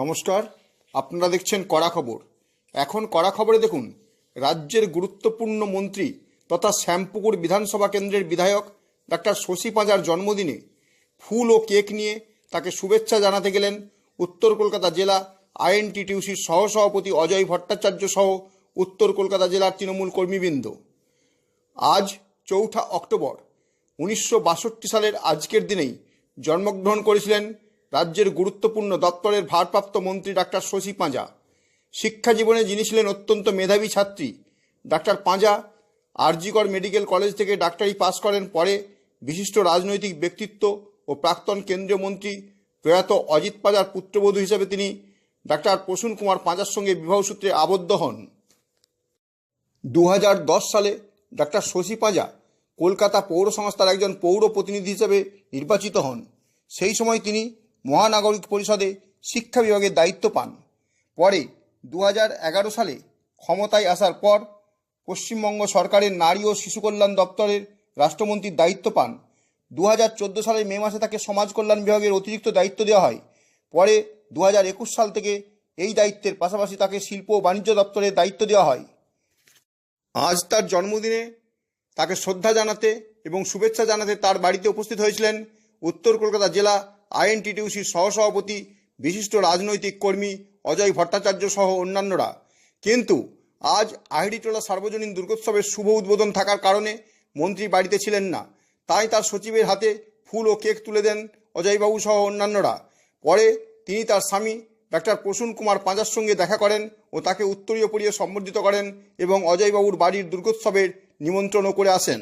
নমস্কার, আপনারা দেখছেন কড়া খবর। এখন কড়া খবরে দেখুন, রাজ্যের গুরুত্বপূর্ণ মন্ত্রী তথা শ্যামপুকুর বিধানসভা কেন্দ্রের বিধায়ক ডাক্তার শশী পাঁজার জন্মদিনে ফুল ও কেক নিয়ে তাকে শুভেচ্ছা জানাতে গেলেন উত্তর কলকাতা জেলা আইএনটিটিউসির সহসভাপতি অজয় ভট্টাচার্য সহ উত্তর কলকাতা জেলার তৃণমূল কর্মীবৃন্দ। আজ চৌঠা অক্টোবর, উনিশশো বাষট্টি সালের আজকের দিনেই জন্মগ্রহণ করেছিলেন রাজ্যের গুরুত্বপূর্ণ দপ্তরের ভারপ্রাপ্ত মন্ত্রী ডাক্তার শশী পাঁজা। শিক্ষা জীবনে যিনি ছিলেন অত্যন্ত মেধাবী ছাত্রী, doctor Panja RG Kar medical college থেকে ডাক্তারি পাশ করেন পরে বিশিষ্ট রাজনৈতিক ব্যক্তিত্ব ও প্রাক্তন কেন্দ্রীয় মন্ত্রী প্রয়াত অজিত পাঁজার পুত্রবধূ হিসেবে তিনি ডাক্তার প্রসূন কুমার পাঁজার সঙ্গে বিবাহসূত্রে আবদ্ধ হন। দু হাজার দশ সালে ডাক্তার শশী পাঁজা কলকাতা পৌর সংস্থার একজন পৌর প্রতিনিধি হিসেবে নির্বাচিত হন। সেই সময় তিনি মহানাগরিক পরিষদে শিক্ষা বিভাগের দায়িত্ব পান। পরে দু হাজার এগারো সালে ক্ষমতায় আসার পর পশ্চিমবঙ্গ সরকারের নারী ও শিশু কল্যাণ দপ্তরের রাষ্ট্রমন্ত্রীর দায়িত্ব পান। দু হাজার চোদ্দ সালের মে মাসে তাকে সমাজ কল্যাণ বিভাগের অতিরিক্ত দায়িত্ব দেওয়া হয়। পরে দু হাজার একুশ সাল থেকে এই দায়িত্বের পাশাপাশি তাকে শিল্প ও বাণিজ্য দপ্তরের দায়িত্ব দেওয়া হয়। আজ তার জন্মদিনে তাকে শ্রদ্ধা জানাতে এবং শুভেচ্ছা জানাতে তার বাড়িতে উপস্থিত হয়েছিলেন উত্তর কলকাতা জেলা আইএনটিটিউসির সহসভাপতি, বিশিষ্ট রাজনৈতিক কর্মী অজয় ভট্টাচার্য সহ অন্যান্যরা। কিন্তু আজ আহিরিটোলা সার্বজনীন দুর্গোৎসবের শুভ উদ্বোধন থাকার কারণে মন্ত্রী বাড়িতে ছিলেন না। তাই তার সচিবের হাতে ফুল ও কেক তুলে দেন অজয়বাবু সহ অন্যান্যরা। পরে তিনি তার স্বামী, ডাক্তার প্রসূন কুমার পাঁজার সঙ্গে দেখা করেন ও তাকে উত্তরীয় পরিয়ে সম্বর্ধিত করেন এবং অজয়বাবুর বাড়ির দুর্গোৎসবের নিমন্ত্রণও করে আসেন।